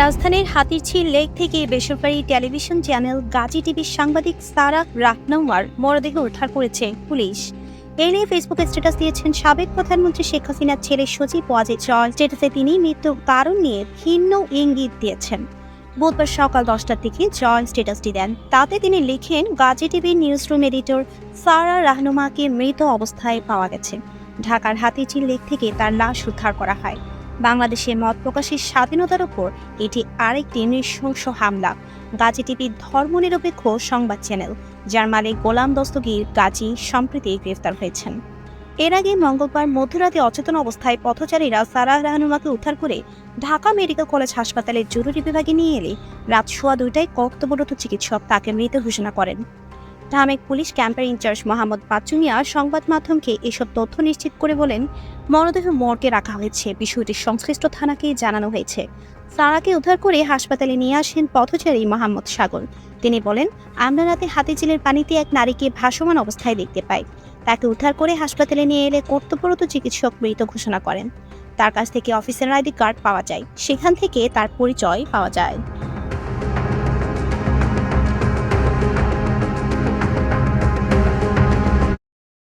রাজধানীর হাতিরঝিল লেক থেকে বেসরকারি টেলিভিশন চ্যানেল গাজী টিভির সাংবাদিক সারা রাহনাওয়ার মরদেহ উদ্ধার করেছে পুলিশ। এ নিয়ে ফেসবুকে স্ট্যাটাস দিয়েছেন সাবেক প্রধানমন্ত্রী শেখ হাসিনার ছেলে সচিব ওয়াজেদ জয় স্ট্যাটাসে তিনি মৃত্যুর কারণ নিয়ে ভিন্ন ইঙ্গিত দিয়েছেন। বুধবার সকাল দশটার দিকে জয় স্ট্যাটাসটি দেন। তাতে তিনি লিখেন, গাজী টিভির নিউজ রুম এডিটর সারা রাহনুমাকে মৃত অবস্থায় পাওয়া গেছে। ঢাকার হাতিঝিল লেক থেকে তার লাশ উদ্ধার করা হয়। বাংলাদেশের মত প্রকাশের স্বাধীনতার ওপর এটি আরেকটি নৃশংস হামলা। গাজী টিভির ধর্মনিরপেক্ষ সংবাদ চ্যানেল, যার মালিক গোলাম দস্তগীর গাজী সম্প্রতি গ্রেফতার হয়েছেন। এর আগে মঙ্গলবার মধ্যরাতে অচেতন অবস্থায় পথচারীরা সারা রাহনুমাকে উদ্ধার করে ঢাকা মেডিকেল কলেজ হাসপাতালের জরুরি বিভাগে নিয়ে এলে রাত সোয়া দুইটায় কর্তব্যরত চিকিৎসক তাকে মৃত ঘোষণা করেন। ঢামেক পুলিশ ক্যাম্পের ইনচার্জ মোহাম্মদ বাচ্চু মিয়া সংবাদ মাধ্যমকে এসব তথ্য নিশ্চিত করে বলেন, মরদেহ মর্গে রাখা হয়েছে। বিষয়টি সংশ্লিষ্ট থানাকে জানানো হয়েছে। সারাকে উদ্ধার করে হাসপাতালে নিয়ে আসেন পথচারী মোহাম্মদ সাগর। তিনি বলেন, আমরা রাতে হাতিঝিলের পানিতে এক নারীকে ভাসমান অবস্থায় দেখতে পাই। তাকে উদ্ধার করে হাসপাতালে নিয়ে এলে কর্তব্যরত চিকিৎসক মৃত ঘোষণা করেন। তার কাছ থেকে অফিসের আইডি কার্ড পাওয়া যায়। সেখান থেকে তার পরিচয় পাওয়া যায়।